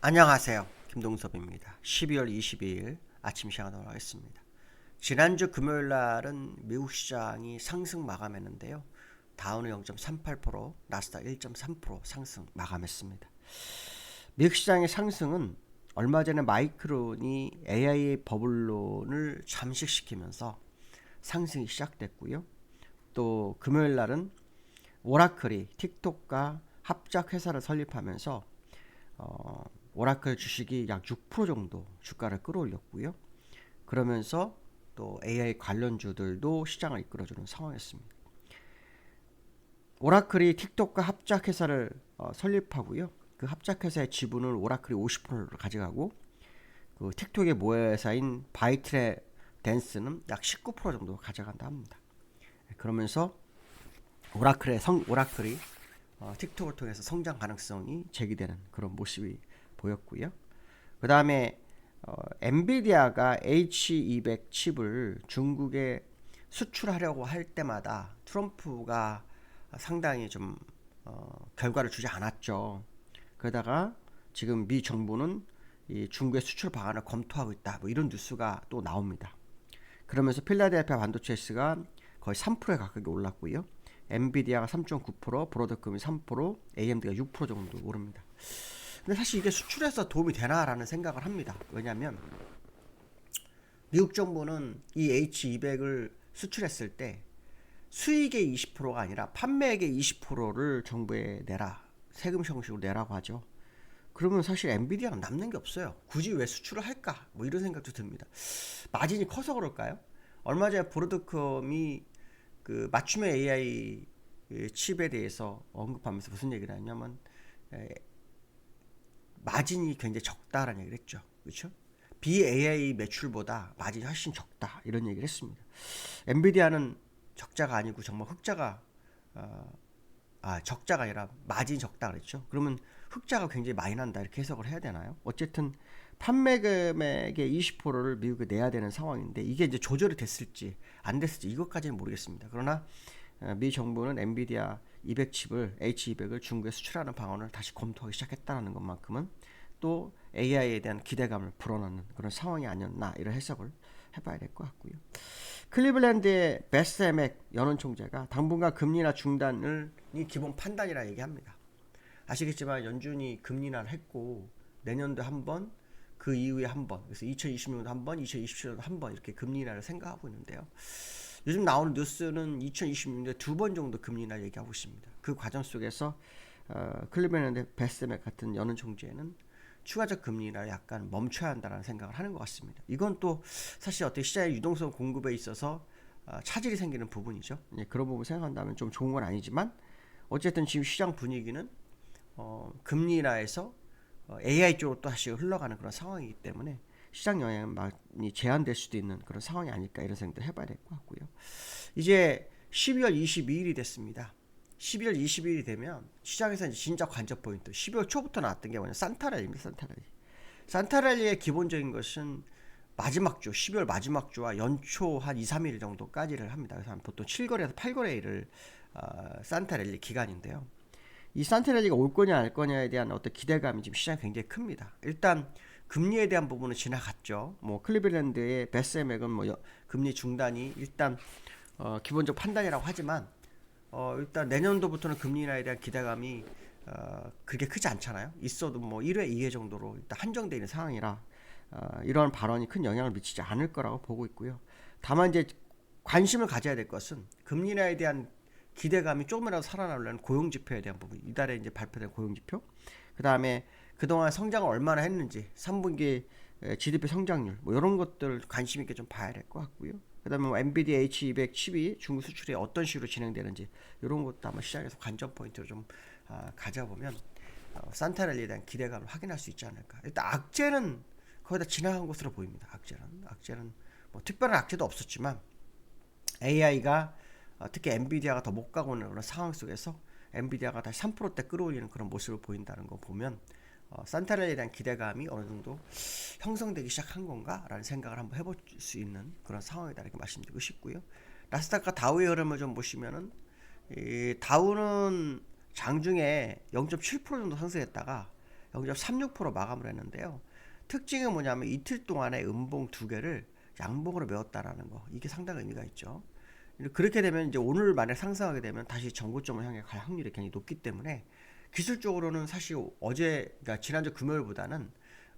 안녕하세요. 김동섭입니다. 12월 22일 아침 시간으로 하겠습니다. 지난주 금요일 날은 미국 시장이 상승 마감했는데요. 다우는 0.38%, 나스닥 1.3% 상승 마감했습니다. 미국 시장의 상승은 얼마 전에 마이크론이 AI 버블론을 잠식시키면서 상승이 시작됐고요. 또 금요일 날은 오라클이 틱톡과 합작 회사를 설립하면서 어, 오라클 주식이 약 6% 정도 주가를 끌어올렸고요. 그러면서 또 AI 관련주들도 시장을 이끌어주는 상황이었습니다. 오라클이 틱톡과 합작 회사를 어, 설립하고요. 그 합작 회사의 지분을 오라클이 50%를 가져가고 그 틱톡의 모회사인 바이트레 댄스는 약 19% 정도 가져간다 합니다. 그러면서 오라클의 성 오라클이 어, 틱톡을 통해서 성장 가능성이 제기되는 그런 모습이 보였고요. 그 다음에 어, 엔비디아가 H200 칩을 중국에 수출하려고 할 때마다 트럼프가 상당히 좀 어, 결과를 주지 않았죠. 그러다가 지금 미 정부는 이 중국의 수출 방안을 검토하고 있다. 뭐 이런 뉴스가 또 나옵니다. 그러면서 필라델피아 반도체스가 거의 3%에 가깝게 올랐고요. 엔비디아가 3.9%, 브로드컴이 3%, AMD가 6% 정도 오릅니다. 근데 사실 이게 수출해서 도움이 되나라는 생각을 합니다. 왜냐하면 미국 정부는 이 H200을 수출했을 때 수익의 20%가 아니라 판매액의 20%를 정부에 내라 세금 형식으로 내라고 하죠. 그러면 사실 엔비디아는 남는 게 없어요. 굳이 왜 수출을 할까? 뭐 이런 생각도 듭니다. 마진이 커서 그럴까요? 얼마 전에 브로드컴이 그 맞춤의 AI 칩에 대해서 언급하면서 무슨 얘기를 했냐면 에, 마진이 굉장히 적다라는 얘기를 했죠. 그렇죠? BAI 매출보다 마진이 훨씬 적다 이런 얘기를 했습니다. 엔비디아는 적자가 아니고 정말 흑자가 어, 아 적자가 아니라 마진이 적다 그랬죠. 그러면 흑자가 굉장히 많이 난다 이렇게 해석을 해야 되나요? 어쨌든 판매 금액의 20%를 미국에 내야 되는 상황인데 이게 이제 조절이 됐을지 안 됐을지 이것까지는 모르겠습니다. 그러나 어, 미 정부는 엔비디아 200 칩을 H200을 중국에 수출하는 방안을 다시 검토하기 시작했다는 것만큼은 또 AI에 대한 기대감을 불어넣는 그런 상황이 아니었나 이런 해석을 해봐야 될 것 같고요. 클리블랜드의 베스 에맥 연원 총재가 당분간 금리나 중단을 이 기본 판단이라 얘기합니다. 아시겠지만 연준이 금리 인하를 했고 내년도 한 번, 그 이후에 한 번, 그래서 2026년도 한 번, 2027년도 한 번 이렇게 금리 인하를 생각하고 있는데요. 요즘 나오는 뉴스는 2026년에 두 번 정도 금리 인하 얘기하고 있습니다. 그 과정 속에서 어, 클리블랜드 베스맥 같은 연은 총재는 추가적 금리 인하를 약간 멈춰야 한다는 생각을 하는 것 같습니다. 이건 또 사실 어떻게 시장의 유동성 공급에 있어서 어, 차질이 생기는 부분이죠. 예, 그런 부분 생각한다면 좀 좋은 건 아니지만 어쨌든 지금 시장 분위기는 어, 금리 인하에서 어, AI 쪽으로 또 다시 흘러가는 그런 상황이기 때문에 시장 영향이 많이 제한될 수도 있는 그런 상황이 아닐까 이런 생각도 해봐야 될 것 같고요. 이제 12월 22일이 됐습니다. 12월 22일이 되면 시장에서 이제 진짜 관전 포인트 12월 초부터 나왔던 게 뭐냐 산타랠리입니다. 산타랠리. 산타랠리의 기본적인 것은 마지막 주 12월 마지막 주와 연초 한 2, 3일 정도까지를 합니다. 그래서 보통 7거래에서 8거래일을 어, 산타랠리 기간인데요. 이 산타랠리가 올 거냐 알 거냐에 대한 어떤 기대감이 지금 시장에 굉장히 큽니다. 일단 금리에 대한 부분은 지나갔죠. 뭐 클리블랜드의 베스맥은 뭐 여, 금리 중단이 일단 어, 기본적 판단이라고 하지만 어, 일단 내년도부터는 금리 인하에 대한 기대감이 어, 그렇게 크지 않잖아요. 있어도 뭐 1회, 2회 정도로 일단 한정되어 있는 상황이라 어, 이러한 발언이 큰 영향을 미치지 않을 거라고 보고 있고요. 다만 이제 관심을 가져야 될 것은 금리 인하에 대한 기대감이 조금이라도 살아나려는 고용 지표에 대한 부분. 이달에 이제 발표된 고용 지표. 그 다음에 그동안 성장을 얼마나 했는지 3분기 GDP 성장률 뭐 이런 것들 관심 있게 좀 봐야 될 것 같고요. 그다음에 뭐 엔비디아 H200 칩이 중국 수출이 어떤 식으로 진행되는지 이런 것도 아마 시장에서 관전 포인트로 좀 아, 가져보면 어, 산타랠리에 대한 기대감을 확인할 수 있지 않을까. 일단 악재는 거의 다 지나간 것으로 보입니다. 악재는 악재는 뭐 특별한 악재도 없었지만 AI가 어, 특히 엔비디아가 더 못 가고 있는 그런 상황 속에서 엔비디아가 다시 3%대 끌어올리는 그런 모습을 보인다는 거 보면 어, 산타렐에 대한 기대감이 어느 정도 형성되기 시작한 건가라는 생각을 한번 해볼 수 있는 그런 상황이다 이렇게 말씀드리고 싶고요. 나스닥과 다우의 흐름을 좀 보시면은 이 다우는 장중에 0.7% 정도 상승했다가 0.36% 마감을 했는데요. 특징이 뭐냐면 이틀 동안에 음봉 두 개를 양봉으로 메웠다라는 거. 이게 상당히 의미가 있죠. 그렇게 되면 이제 오늘 만약 상승하게 되면 다시 정고점을 향해 갈 확률이 굉장히 높기 때문에 기술적으로는 사실 어제 그러니까 지난주 금요일보다는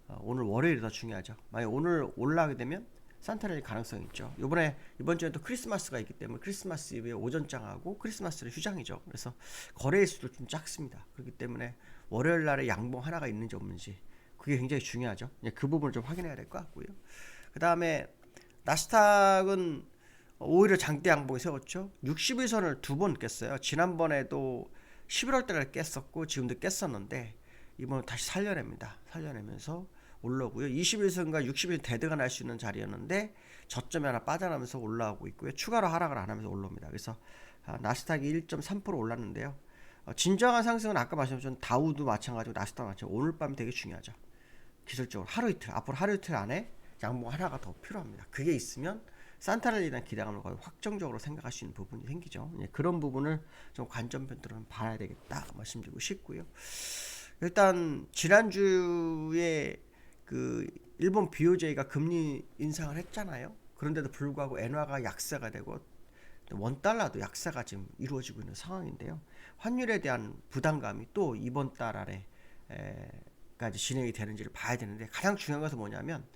어, 오늘 월요일이 더 중요하죠. 만약 오늘 올라가게 되면 산타랠리 가능성이 있죠. 이번에 이번 주에 또 크리스마스가 있기 때문에 크리스마스 이브에 오전장하고 크리스마스는 휴장이죠. 그래서 거래일 수도 좀 작습니다. 그렇기 때문에 월요일 날에 양봉 하나가 있는지 없는지 그게 굉장히 중요하죠. 그 부분을 좀 확인해야 될 것 같고요. 그 다음에 나스닥은 오히려 장대 양봉이 세웠죠. 60일선을 두 번 깼어요. 지난번에도 11월 달에 깼었고 지금도 깼었는데 이번에 다시 살려냅니다. 살려내면서 올라오고요. 21선과 60일 대드가 날 수 있는 자리였는데 저점이 하나 빠져나면서 올라오고 있고요. 추가로 하락을 안 하면서 올라옵니다. 그래서 아, 나스닥이 1.3% 올랐는데요. 어, 진정한 상승은 아까 말씀드렸던 다우도 마찬가지고 나스닥 마찬가지고 오늘 밤 되게 중요하죠. 기술적으로 하루 이틀 앞으로 하루 이틀 안에 양봉 하나가 더 필요합니다. 그게 있으면 산타를 대한 기대감을 거의 확정적으로 생각할 수 있는 부분이 생기죠. 예, 그런 부분을 좀 관점 변도로 봐야 되겠다 말씀드리고 싶고요. 일단 지난주에 그 일본 BOJ가 금리 인상을 했잖아요. 그런데도 불구하고 엔화가 약세가 되고 원 달러도 약세가 지금 이루어지고 있는 상황인데요. 환율에 대한 부담감이 또 이번 달 안에까지 진행이 되는지를 봐야 되는데 가장 중요한 것은 뭐냐면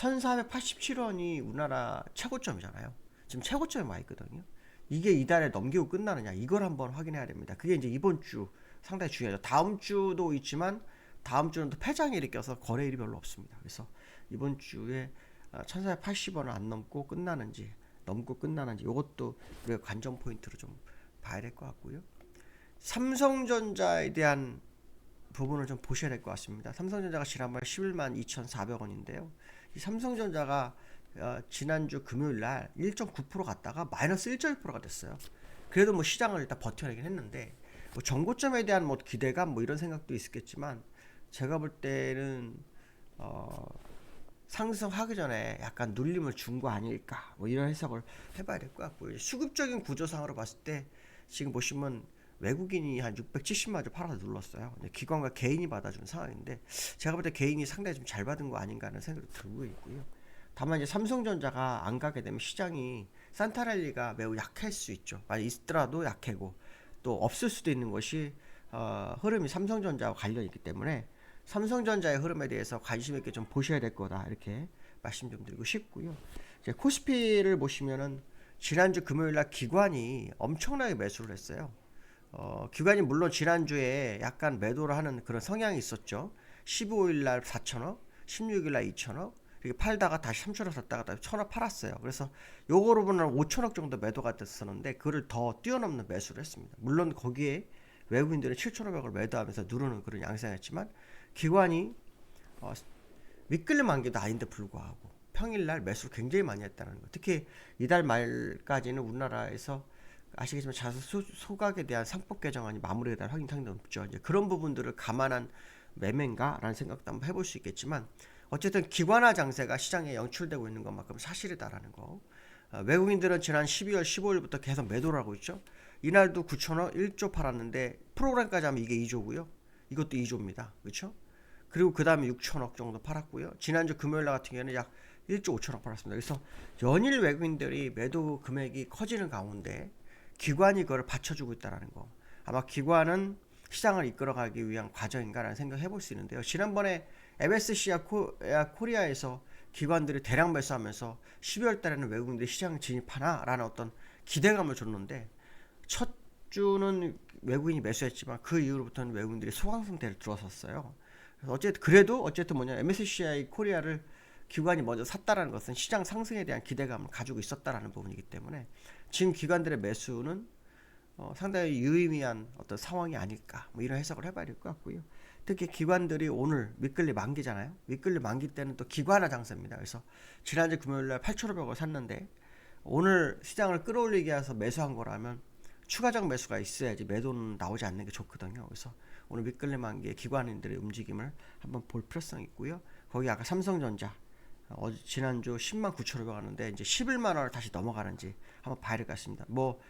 1487원이 우리나라 최고점이잖아요. 지금 최고점에 와 있거든요. 이게 이달에 넘기고 끝나느냐 이걸 한번 확인해야 됩니다. 그게 이제 이번 주 상당히 중요하죠. 다음 주도 있지만 다음 주는 또 폐장일이 껴서 거래일이 별로 없습니다. 그래서 이번 주에 1480원을 안 넘고 끝나는지 넘고 끝나는지 이것도 우리가 관전 포인트로 좀 봐야 될 것 같고요. 삼성전자에 대한 부분을 좀 보셔야 될 것 같습니다. 삼성전자가 지난번에 11만 2,400원인데요. 이 삼성전자가 어, 지난주 금요일 날 1.9% 갔다가 마이너스 1.1%가 됐어요. 그래도 뭐 시장을 일단 버텨내긴 했는데 뭐 정고점에 대한 뭐 기대감 뭐 이런 생각도 있었겠지만 제가 볼 때는 어 상승하기 전에 약간 눌림을 준 거 아닐까 뭐 이런 해석을 해봐야 될 것 같고요. 수급적인 구조상으로 봤을 때 지금 보시면 외국인이 한 670만 주 팔아서 눌렀어요. 기관과 개인이 받아준 상황인데 제가 볼 때 개인이 상당히 좀 잘 받은 거 아닌가 하는 생각이 들고 있고요. 다만 이제 삼성전자가 안 가게 되면 시장이 산타랠리가 매우 약할 수 있죠. 만약 있더라도 약해고 또 없을 수도 있는 것이 어, 흐름이 삼성전자와 관련이 있기 때문에 삼성전자의 흐름에 대해서 관심 있게 좀 보셔야 될 거다 이렇게 말씀 좀 드리고 싶고요. 이제 코스피를 보시면은 지난주 금요일 날 기관이 엄청나게 매수를 했어요. 어, 기관이 물론 지난주에 약간 매도를 하는 그런 성향이 있었죠. 15일 날 4천억, 16일 날 2천억, 이렇게 팔다가 다시 3천억 샀다가 다시 1천억 팔았어요. 그래서 요거로 보면 5천억 정도 매도가 됐었는데 그를 더 뛰어넘는 매수를 했습니다. 물론 거기에 외국인들은 7,500을 매도하면서 누르는 그런 양상이었지만 기관이 어, 윗끌림 만기도 아닌데 불구하고 평일날 매수를 굉장히 많이 했다는 거. 특히 이달 말까지는 우리나라에서 아시겠지만 자수 소각에 대한 상법 개정안이 마무리가 될 확인 상당히 높죠. 이제 그런 부분들을 감안한 매매인가라는 생각도 한번 해볼 수 있겠지만 어쨌든 기관화 장세가 시장에 연출되고 있는 것만큼 사실이다라는 거. 어, 외국인들은 지난 12월 15일부터 계속 매도를 하고 있죠. 이날도 9천원 1조 팔았는데 프로그램까지 하면 이게 2조고요. 이것도 2조입니다. 그렇죠? 그리고 그 다음에 6천억 정도 팔았고요. 지난주 금요일 날 같은 경우에는 약 1조 5천억 팔았습니다. 그래서 연일 외국인들이 매도 금액이 커지는 가운데 기관이 그걸 받쳐주고 있다는 거. 아마 기관은 시장을 이끌어가기 위한 과정인가라는 생각을 해볼 수 있는데요. 지난번에 MSC와 코리아에서 기관들이 대량 매수하면서 12월 달에는 외국인들이 시장 진입하나라는 어떤 기대감을 줬는데 첫 주는 외국인이 매수했지만 그 이후로부터는 외국인들이 소강 상태를 들어섰어요. 어쨌든 그래도 어쨌든 뭐냐 MSCI 코리아를 기관이 먼저 샀다라는 것은 시장 상승에 대한 기대감을 가지고 있었다라는 부분이기 때문에 지금 기관들의 매수는 어, 상당히 유의미한 어떤 상황이 아닐까 뭐 이런 해석을 해봐야 될 것 같고요. 특히 기관들이 오늘 밑끌리 만기잖아요. 밑끌리 만기 때는 또 기관화 장세입니다. 그래서 지난주 금요일날 8,500원 샀는데 오늘 시장을 끌어올리기 위해서 매수한 거라면 추가적 매수가 있어야지 매도는 나오지 않는 게 좋거든요. 그래서 오늘 밑끌리 만기의 기관인들의 움직임을 한번 볼 필요성이 있고요. 거기 아까 삼성전자 어, 지난주 10만 9천원 가는데 이제 11만 원을 다시 넘어가는지 한번 봐야 될 것 같습니다. 뭐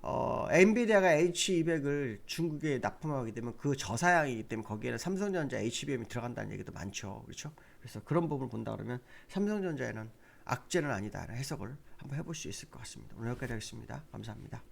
어, 엔비디아가 H200을 중국에 납품하게 되면 그 저사양이기 때문에 거기에는 삼성전자 HBM이 들어간다는 얘기도 많죠. 그렇죠? 그래서 그런 부분을 본다 그러면 삼성전자에는 악재는 아니다라는 해석을 한번 해볼 수 있을 것 같습니다. 오늘 여기까지 하겠습니다. 감사합니다.